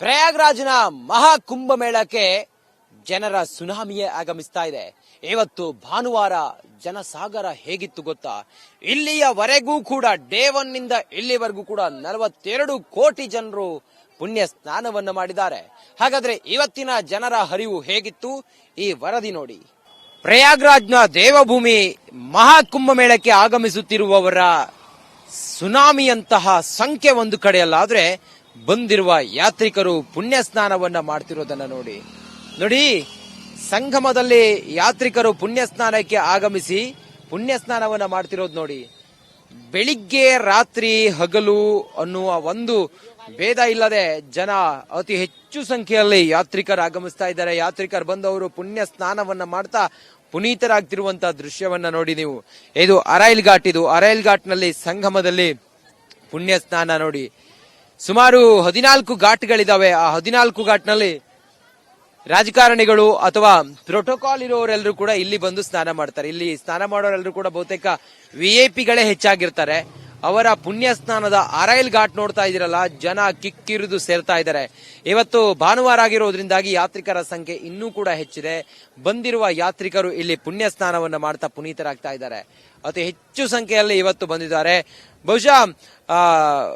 ಪ್ರಯಾಗ್ರಾಜ್ನ ಮಹಾಕುಂಭ ಮೇಳಕ್ಕೆ ಜನರ ಸುನಾಮಿಯೇ ಆಗಮಿಸ್ತಾ ಇದೆ. ಇವತ್ತು ಭಾನುವಾರ ಜನಸಾಗರ ಹೇಗಿತ್ತು ಗೊತ್ತಾ? ಇಲ್ಲಿಯವರೆಗೂ ಕೂಡ ಡೇ ಒನ್ನಿಂದ ಇಲ್ಲಿವರೆಗೂ ಕೂಡ ನಲವತ್ತೆರಡು ಕೋಟಿ ಜನರು ಪುಣ್ಯ ಸ್ನಾನವನ್ನು ಮಾಡಿದ್ದಾರೆ. ಹಾಗಾದ್ರೆ ಇವತ್ತಿನ ಜನರ ಹರಿವು ಹೇಗಿತ್ತು? ಈ ವರದಿ ನೋಡಿ. ಪ್ರಯಾಗ್ರಾಜ್ನ ದೇವಭೂಮಿ ಮಹಾಕುಂಭ ಮೇಳಕ್ಕೆ ಆಗಮಿಸುತ್ತಿರುವವರ ಸುನಾಮಿಯಂತಹ ಸಂಖ್ಯೆ ಒಂದು ಕಡೆಯಲ್ಲಾದ್ರೆ ಬಂದಿರುವ ಯಾತ್ರಿಕರು ಪುಣ್ಯ ಸ್ನಾನವನ್ನ ಮಾಡ್ತಿರೋದನ್ನ ನೋಡಿ. ನೋಡಿ, ಸಂಗಮದಲ್ಲಿ ಯಾತ್ರಿಕರು ಪುಣ್ಯ ಸ್ನಾನಕ್ಕೆ ಆಗಮಿಸಿ ಪುಣ್ಯ ಸ್ನಾನವನ್ನ ಮಾಡ್ತಿರೋದು ನೋಡಿ. ಬೆಳಿಗ್ಗೆ ರಾತ್ರಿ ಹಗಲು ಅನ್ನುವ ಒಂದು ಭೇದ ಇಲ್ಲದೆ ಜನ ಅತಿ ಹೆಚ್ಚು ಸಂಖ್ಯೆಯಲ್ಲಿ ಯಾತ್ರಿಕರು ಆಗಮಿಸ್ತಾ ಇದ್ದಾರೆ. ಯಾತ್ರಿಕರು ಬಂದವರು ಪುಣ್ಯ ಸ್ನಾನವನ್ನ ಮಾಡ್ತಾ ಪುನೀತರಾಗ್ತಿರುವಂತಹ ದೃಶ್ಯವನ್ನ ನೋಡಿ ನೀವು. ಇದು ಅರೈಲ್ ಘಾಟ್ ಇದು. ಅರೈಲ್ ಘಾಟ್ನಲ್ಲಿ ಸಂಗಮದಲ್ಲಿ ಪುಣ್ಯ ಸ್ನಾನ ನೋಡಿ. ಸುಮಾರು ಹದಿನಾಲ್ಕು ಘಾಟ್ಗಳಿದಾವೆ. ಆ ಹದಿನಾಲ್ಕು ಘಾಟ್ನಲ್ಲಿ ರಾಜಕಾರಣಿಗಳು ಅಥವಾ ಪ್ರೋಟೋಕಾಲ್ ಇರೋರೆಲ್ಲರೂ ಕೂಡ ಇಲ್ಲಿ ಬಂದು ಸ್ನಾನ ಮಾಡ್ತಾರೆ. ಇಲ್ಲಿ ಸ್ನಾನ ಮಾಡೋರೆಲ್ಲರೂ ಕೂಡ ಬಹುತೇಕ ವಿ ಐ ಪಿಗಳೇ ಹೆಚ್ಚಾಗಿರ್ತಾರೆ. ಅವರ ಪುಣ್ಯ ಸ್ನಾನದ ಅರೈಲ್ ಘಾಟ್ ನೋಡ್ತಾ ಇದಿರಲ್ಲ ಜನ ಕಿಕ್ಕಿರಿದು ಸೇರ್ತಾ ಇದ್ದಾರೆ. ಇವತ್ತು ಭಾನುವಾರ ಆಗಿರೋದ್ರಿಂದಾಗಿ ಯಾತ್ರಿಕರ ಸಂಖ್ಯೆ ಇನ್ನೂ ಕೂಡ ಹೆಚ್ಚಿದೆ. ಬಂದಿರುವ ಯಾತ್ರಿಕರು ಇಲ್ಲಿ ಪುಣ್ಯ ಸ್ನಾನವನ್ನು ಮಾಡ್ತಾ ಪುನೀತರಾಗ್ತಾ ಇದ್ದಾರೆ. ಅತಿ ಹೆಚ್ಚು ಸಂಖ್ಯೆಯಲ್ಲಿ ಇವತ್ತು ಬಂದಿದ್ದಾರೆ. ಬಹುಶಃ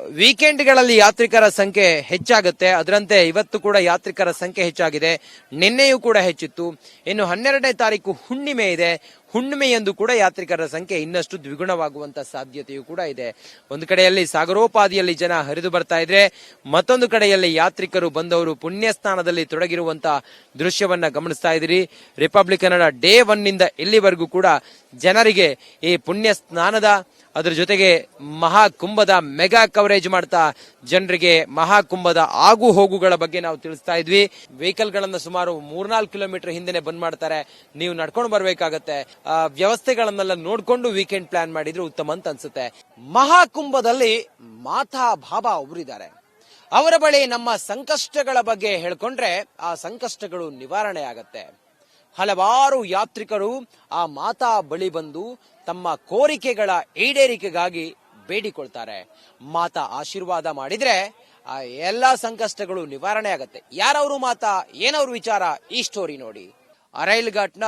ವೀಕೆಂಡ್ಗಳಲ್ಲಿ ಯಾತ್ರಿಕರ ಸಂಖ್ಯೆ ಹೆಚ್ಚಾಗುತ್ತೆ. ಅದರಂತೆ ಇವತ್ತು ಕೂಡ ಯಾತ್ರಿಕರ ಸಂಖ್ಯೆ ಹೆಚ್ಚಾಗಿದೆ. ನಿನ್ನೆಯೂ ಕೂಡ ಹೆಚ್ಚಿತ್ತು. ಇನ್ನು ಹನ್ನೆರಡನೇ ತಾರೀಕು ಹುಣ್ಣಿಮೆ ಇದೆ. ಹುಣ್ಣಿಮೆಯಂದು ಕೂಡ ಯಾತ್ರಿಕರ ಸಂಖ್ಯೆ ಇನ್ನಷ್ಟು ದ್ವಿಗುಣವಾಗುವಂತ ಸಾಧ್ಯತೆಯೂ ಕೂಡ ಇದೆ. ಒಂದು ಕಡೆಯಲ್ಲಿ ಸಾಗರೋಪಾದಿಯಲ್ಲಿ ಜನ ಹರಿದು ಬರ್ತಾ ಇದ್ರೆ, ಮತ್ತೊಂದು ಕಡೆಯಲ್ಲಿ ಯಾತ್ರಿಕರು ಬಂದವರು ಪುಣ್ಯ ಸ್ಥಾನದಲ್ಲಿ ತೊಡಗಿರುವಂತ ದೃಶ್ಯವನ್ನ ಗಮನಿಸ್ತಾ ಇದ್ದೀರಿ. ರಿಪಬ್ಲಿಕ್ ಕನ್ನಡ ಡೇ ಒನ್ನಿಂದ ಇಲ್ಲಿವರೆಗೂ ಕೂಡ ಜನರಿಗೆ ಈ ಪುಣ್ಯ ಸ್ನಾನದ ಅದರ ಜೊತೆಗೆ ಮಹಾಕುಂಭದ ಮೆಗಾ ಕವರೇಜ್ ಮಾಡ್ತಾ ಜನರಿಗೆ ಮಹಾಕುಂಭದ ಆಗು ಹೋಗುಗಳ ಬಗ್ಗೆ ನಾವು ತಿಳಿಸ್ತಾ ಇದ್ವಿ. ವೆಹಿಕಲ್ ಗಳನ್ನ ಸುಮಾರು ಮೂರ್ನಾಲ್ಕು ಕಿಲೋಮೀಟರ್ ಹಿಂದೆನೆ ಬಂದ್ ಮಾಡ್ತಾರೆ. ನೀವು ನಡ್ಕೊಂಡು ಬರ್ಬೇಕಾಗತ್ತೆ. ವ್ಯವಸ್ಥೆಗಳನ್ನೆಲ್ಲ ನೋಡ್ಕೊಂಡು ವೀಕೆಂಡ್ ಪ್ಲಾನ್ ಮಾಡಿದ್ರೆ ಉತ್ತಮ ಅಂತ ಅನ್ಸುತ್ತೆ. ಮಹಾಕುಂಭದಲ್ಲಿ ಮಾತಾ ಬಾಬಾ ಅವರಿದ್ದಾರೆ ಅವರ ಬಳಿ ನಮ್ಮ ಸಂಕಷ್ಟಗಳ ಬಗ್ಗೆ ಹೇಳ್ಕೊಂಡ್ರೆ ಆ ಸಂಕಷ್ಟಗಳು ನಿವಾರಣೆ ಆಗತ್ತೆ. ಹಲವಾರು ಯಾತ್ರಿಕರು ಆ ಮಾತಾ ಬಳಿ ಬಂದು ತಮ್ಮ ಕೋರಿಕೆಗಳ ಈಡೇರಿಕೆಗಾಗಿ ಬೇಡಿಕೊಳ್ತಾರೆ. ಮಾತಾ ಆಶೀರ್ವಾದ ಮಾಡಿದ್ರೆ ಆ ಎಲ್ಲ ಸಂಕಷ್ಟಗಳು ನಿವಾರಣೆ ಆಗತ್ತೆ. ಯಾರವರು ಮಾತಾ? ಏನವ್ರ ವಿಚಾರ? ಈ ಸ್ಟೋರಿ ನೋಡಿ. ಅರೈಲ್ ಘಾಟ್ನ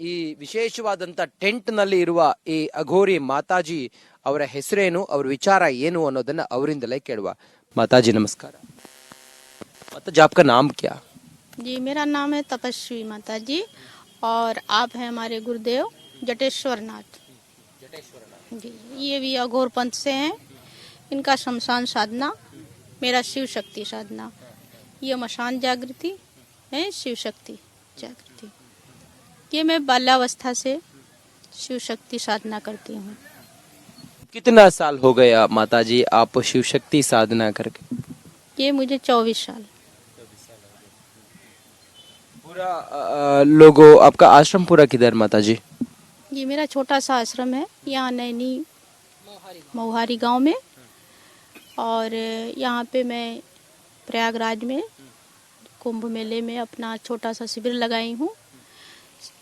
ಈ ವಿಶೇಷವಾದಂಥ ಟೆಂಟ್ನಲ್ಲಿ ಇರುವ ಈ ಅಘೋರಿ ಮಾತಾಜಿ ಅವರ ಹೆಸರೇನು, ಅವ್ರ ವಿಚಾರ ಏನು ಅನ್ನೋದನ್ನ ಅವರಿಂದಲೇ ಕೇಳುವ. ಮಾತಾಜಿ, ನಮಸ್ಕಾರ. ಮತ್ತೆ ಜಾಬ್ಕ ನಾಮಕ್ಯ जी मेरा नाम है तपस्वी माता जी और आप हैं हमारे गुरुदेव जटेश्वर नाथ जी ये भी अघोर पंथ से हैं। इनका शमशान साधना मेरा शिव शक्ति साधना। ये मशान जागृति है शिव शक्ति जागृति। ये मैं बाल्यावस्था से शिव शक्ति साधना करती हूँ। कितना साल हो गया माता जी आप शिव शक्ति साधना करके? ये मुझे चौबीस साल। पूरा लोगो, आपका आश्रम पूरा किधर माता जी ये मेरा छोटा सा आश्रम है, यहाँ नैनी मऊहारी गाँव में। और यहाँ पे मैं प्रयागराज में, कुंभ मेले में अपना छोटा सा शिविर लगाई हूँ,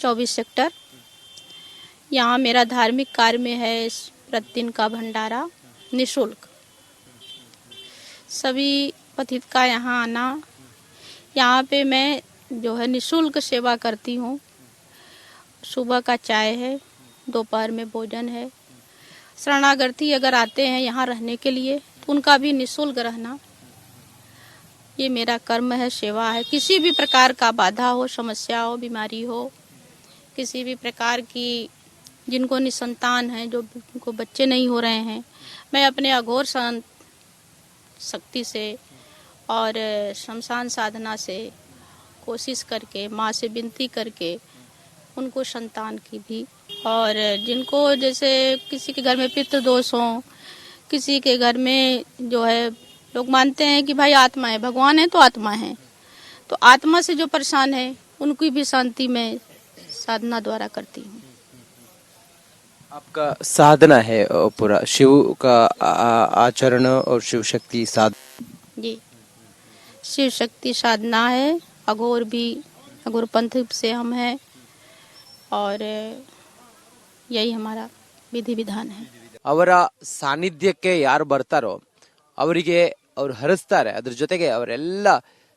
चौबीस सेक्टर। यहाँ मेरा धार्मिक कार्य में है प्रतिदिन का भंडारा, निशुल्क। सभी पथित का यहाँ आना। यहाँ पे मैं जो है निशुल्क सेवा करती हूँ। सुबह का चाय है, दोपहर में भोजन है। शरणागर्थी अगर आते हैं यहाँ रहने के लिए तो उनका भी निशुल्क रहना। ये मेरा कर्म है, सेवा है। किसी भी प्रकार का बाधा हो, समस्या हो, बीमारी हो, किसी भी प्रकार की जिनको निसंतान है, जो जिनको बच्चे नहीं हो रहे हैं, मैं अपने अघोर शक्ति से और शमशान साधना से कोशिश करके माँ से विनती करके उनको संतान की भी। और जिनको जैसे किसी के घर में पितृ दोष हो किसी के घर में जो है लोग मानते हैं कि भाई आत्मा है भगवान है तो आत्मा है। तो आत्मा से जो परेशान है उनकी भी शांति में साधना द्वारा करती हूँ। आपका साधना है पूरा शिव का आचरण और शिव शक्ति साधना जी। शिव शक्ति साधना है अघोर भी अघोर पंथ से हम हैं और यही हमारा विधि विधान है ಅವರ ಸಾನ್ನಿಧ್ಯಕ್ಕೆ ಯಾರು ಬರ್ತಾರೋ ಅವರಿಗೆ ಅವರು ಹರಿಸ್ತಾರೆ ಅದ್ರ ಜೊತೆಗೆ ಅವರೆಲ್ಲ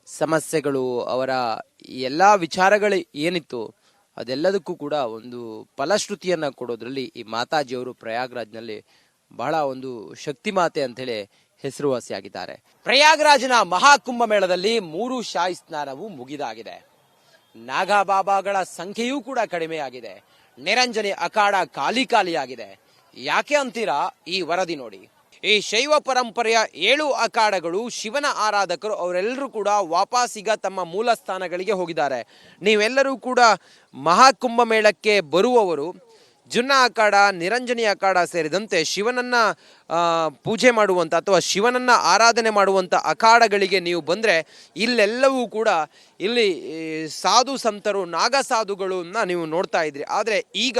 ಸಮಸ್ಯೆಗಳು ಅವರ ಎಲ್ಲಾ ವಿಚಾರಗಳು ಏನಿತ್ತು ಅದೆಲ್ಲದಕ್ಕೂ ಕೂಡ ಒಂದು ಫಲಶ್ರುತಿಯನ್ನ ಕೊಡೋದ್ರಲ್ಲಿ ಈ ಮಾತಾಜಿಯವರು ಪ್ರಯಾಗ್ರಾಜ್ನಲ್ಲಿ ಬಹಳ ಒಂದು ಶಕ್ತಿ ಮಾತೆ ಅಂತೇಳಿ ಹೆಸರುವಾಸಿಯಾಗಿದ್ದಾರೆ. ಪ್ರಯಾಗ್ರಾಜ್ನ ಮಹಾಕುಂಭ ಮೇಳದಲ್ಲಿ ಮೂರು ಶಾಹಿ ಸ್ನಾನವು ಮುಗಿದಾಗಿದೆ. ನಾಗಾಬಾಬಾಗಳ ಸಂಖ್ಯೆಯೂ ಕೂಡ ಕಡಿಮೆಯಾಗಿದೆ. ನಿರಂಜನೆ ಅಖಾಡ ಖಾಲಿ ಖಾಲಿಯಾಗಿದೆ. ಯಾಕೆ ಅಂತೀರಾ? ಈ ವರದಿ ನೋಡಿ. ಈ ಶೈವ ಪರಂಪರೆಯ ಏಳು ಅಖಾಡಗಳು ಶಿವನ ಆರಾಧಕರು ಅವರೆಲ್ಲರೂ ಕೂಡ ವಾಪಸ್ಸೀಗ ತಮ್ಮ ಮೂಲ ಸ್ಥಾನಗಳಿಗೆ ಹೋಗಿದ್ದಾರೆ. ನೀವೆಲ್ಲರೂ ಕೂಡ ಮಹಾಕುಂಭ ಮೇಳಕ್ಕೆ ಬರುವವರು ಜುನ್ನ ಅಖಾಡ, ನಿರಂಜನಿ ಅಖಾಡ ಸೇರಿದಂತೆ ಶಿವನನ್ನ ಪೂಜೆ ಮಾಡುವಂತ ಅಥವಾ ಶಿವನನ್ನ ಆರಾಧನೆ ಮಾಡುವಂತ ಅಖಾಡಗಳಿಗೆ ನೀವು ಬಂದ್ರೆ ಇಲ್ಲೆಲ್ಲವೂ ಕೂಡ ಇಲ್ಲಿ ಸಾಧು ಸಂತರು, ನಾಗ ಸಾಧುಗಳನ್ನ ನೀವು ನೋಡ್ತಾ ಇದ್ರಿ. ಆದರೆ ಈಗ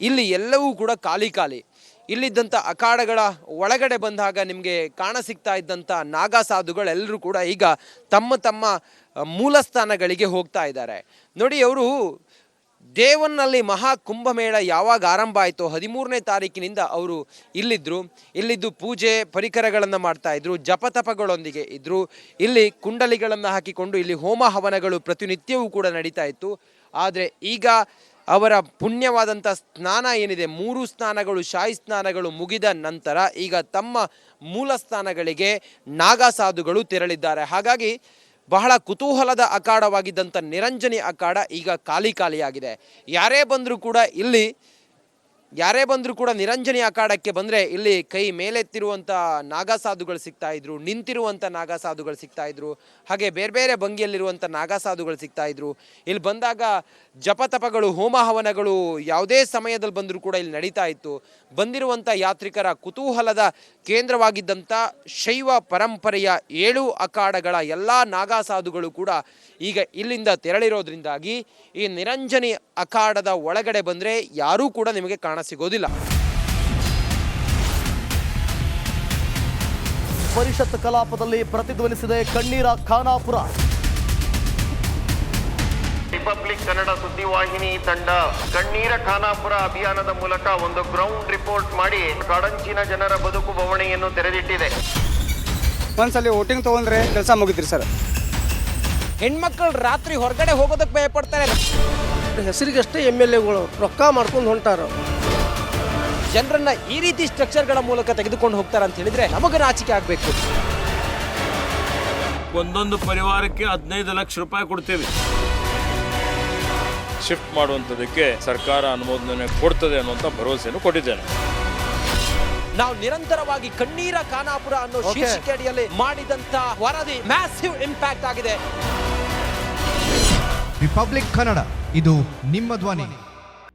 ಇಲ್ಲಿ ಎಲ್ಲವೂ ಕೂಡ ಖಾಲಿ ಖಾಲಿ. ಇಲ್ಲಿದ್ದಂಥ ಅಖಾಡಗಳ ಒಳಗಡೆ ಬಂದಾಗ ನಿಮಗೆ ಕಾಣ ಸಿಗ್ತಾ ಇದ್ದಂಥ ನಾಗ ಸಾಧುಗಳೆಲ್ಲರೂ ಕೂಡ ಈಗ ತಮ್ಮ ತಮ್ಮ ಮೂಲಸ್ಥಾನಗಳಿಗೆ ಮೂಲ ಸ್ಥಾನಗಳಿಗೆ ಹೋಗ್ತಾ ಇದ್ದಾರೆ. ನೋಡಿ, ಅವರು ದೇವನ್ನಲ್ಲಿ ಮಹಾ ಕುಂಭಮೇಳ ಯಾವಾಗ ಆರಂಭ ಆಯಿತು ಹದಿಮೂರನೇ ತಾರೀಕಿನಿಂದ ಅವರು ಇಲ್ಲಿದ್ದರು ಇಲ್ಲಿದ್ದು ಪೂಜೆ ಪರಿಕರಗಳನ್ನು ಮಾಡ್ತಾ ಇದ್ರು, ಜಪತಪಗಳೊಂದಿಗೆ ಇದ್ದರು ಇಲ್ಲಿ ಕುಂಡಲಿಗಳನ್ನು ಹಾಕಿಕೊಂಡು ಇಲ್ಲಿ ಹೋಮ ಹವನಗಳು ಪ್ರತಿನಿತ್ಯವೂ ಕೂಡ ನಡೀತಾ ಇತ್ತು. ಆದರೆ ಈಗ ಅವರ ಪುಣ್ಯವಾದಂಥ ಸ್ನಾನ ಏನಿದೆ, ಮೂರು ಸ್ನಾನಗಳು ಶಾಹಿ ಸ್ನಾನಗಳು ಮುಗಿದ ನಂತರ ಈಗ ತಮ್ಮ ಮೂಲ ಸ್ಥಾನಗಳಿಗೆ ನಾಗಾ ಸಾಧುಗಳು ತೆರಳಿದ್ದಾರೆ. ಹಾಗಾಗಿ ಬಹಳ ಕುತೂಹಲದ ಅಖಾಡವಾಗಿದ್ದಂಥ ನಿರಂಜನಿ ಅಖಾಡ ಈಗ ಖಾಲಿ ಖಾಲಿಯಾಗಿದೆ. ಯಾರೇ ಬಂದರೂ ಕೂಡ ಇಲ್ಲಿ ಯಾರೇ ಬಂದರೂ ಕೂಡ ನಿರಂಜನಿ ಅಖಾಡಕ್ಕೆ ಬಂದರೆ ಇಲ್ಲಿ ಕೈ ಮೇಲೆತ್ತಿರುವಂಥ ನಾಗಸಾಧುಗಳು ಸಿಗ್ತಾ ಇದ್ರು ನಿಂತಿರುವಂಥ ನಾಗಸಾಧುಗಳು ಸಿಗ್ತಾ ಇದ್ರು, ಹಾಗೆ ಬೇರೆ ಬೇರೆ ಭಂಗಿಯಲ್ಲಿರುವಂಥ ನಾಗಸಾಧುಗಳು ಸಿಗ್ತಾ ಇದ್ರು. ಇಲ್ಲಿ ಬಂದಾಗ ಜಪತಪಗಳು ಹೋಮ ಹವನಗಳು ಯಾವುದೇ ಸಮಯದಲ್ಲಿ ಬಂದರೂ ಕೂಡ ಇಲ್ಲಿ ನಡೀತಾ ಇತ್ತು. ಬಂದಿರುವಂಥ ಯಾತ್ರಿಕರ ಕುತೂಹಲದ ಕೇಂದ್ರವಾಗಿದ್ದಂಥ ಶೈವ ಪರಂಪರೆಯ ಏಳು ಅಖಾಡಗಳ ಎಲ್ಲ ನಾಗಾಸಾಧುಗಳು ಕೂಡ ಈಗ ಇಲ್ಲಿಂದ ತೆರಳಿರೋದ್ರಿಂದಾಗಿ ಈ ನಿರಂಜನಿ ಅಖಾಡದ ಒಳಗಡೆ ಬಂದರೆ ಯಾರೂ ಕೂಡ ನಿಮಗೆ ಕಾಣಸಿಗೋದಿಲ್ಲ ಪರಿಷತ್ ಕಲಾಪದಲ್ಲಿ ಪ್ರತಿಧ್ವನಿಸಿದೆ ಕಣ್ಣೀರ ಖಾನಾಪುರ. ರಿಪಬ್ಲಿಕ್ ಕನ್ನಡ ಸುದ್ದಿವಾಹಿನಿ ತಂಡ. ಕಣ್ಣೀರ ಖಾನಾಪುರ ಅಭಿಯಾನದ ಮೂಲಕ ಒಂದು ಗ್ರೌಂಡ್ ರಿಪೋರ್ಟ್ ಮಾಡಿ ಕಡಂಚಿನ ಜನರ ಬದುಕು ಬವಣೆಯನ್ನು ತೆರೆದಿಟ್ಟಿದೆ. ಒಂದ್ಸಲಿ ವೋಟಿಂಗ್ ತಗೊಂಡ್ರೆ ಕೆಲಸ ಮುಗಿದ್ರಿ ಸರ್. ಹೆಣ್ಮಕ್ಳು ರಾತ್ರಿ ಹೊರಗಡೆ ಹೋಗೋದಕ್ಕೆ ಭಯಪಡ್ತಾರೆ. ಹೆಸರಿಗಷ್ಟೇ ಎಂ ಎಲ್ ಎಗಳು ರೊಕ್ಕ ಮಾಡ್ಕೊಂಡು ಹೊಂಟಾರ. ಜನರನ್ನ ಈ ರೀತಿ ಸ್ಟ್ರಕ್ಚರ್ಗಳ ಮೂಲಕ ತೆಗೆದುಕೊಂಡು ಹೋಗ್ತಾರೆ ಅಂತ ಹೇಳಿದ್ರೆ ನಮಗೆ ನಾಚಿಕೆ ಆಗಬೇಕು. ಒಂದೊಂದು ಪರಿವಾರಕ್ಕೆ ಹದಿನೈದು ಲಕ್ಷ ರೂಪಾಯಿ ಕೊಡ್ತೇವೆ. ಶಿಫ್ಟ್ ಮಾಡುವಂಥದಕ್ಕೆ ಸರ್ಕಾರ ಅನುಮೋದನೆ ಕೊಡ್ತದೆ ಅನ್ನುವಂಥ ಭರವಸೆಯನ್ನು ಕೊಟ್ಟಿದ್ದೇನೆ. ನಾವು ನಿರಂತರವಾಗಿ ಕಣ್ಣೀರ ಖಾನಾಪುರ ಅನ್ನೋ ಶೀರ್ಷಿಕೆ ಅಡಿಯಲ್ಲಿ ಮಾಡಿದಂತ ವರದಿ ಮ್ಯಾಸಿವ್ ಇಂಪ್ಯಾಕ್ಟ್ ಆಗಿದೆ. ರಿಪಬ್ಲಿಕ್ ಕನ್ನಡ ಇದು ನಿಮ್ಮ ಧ್ವನಿ.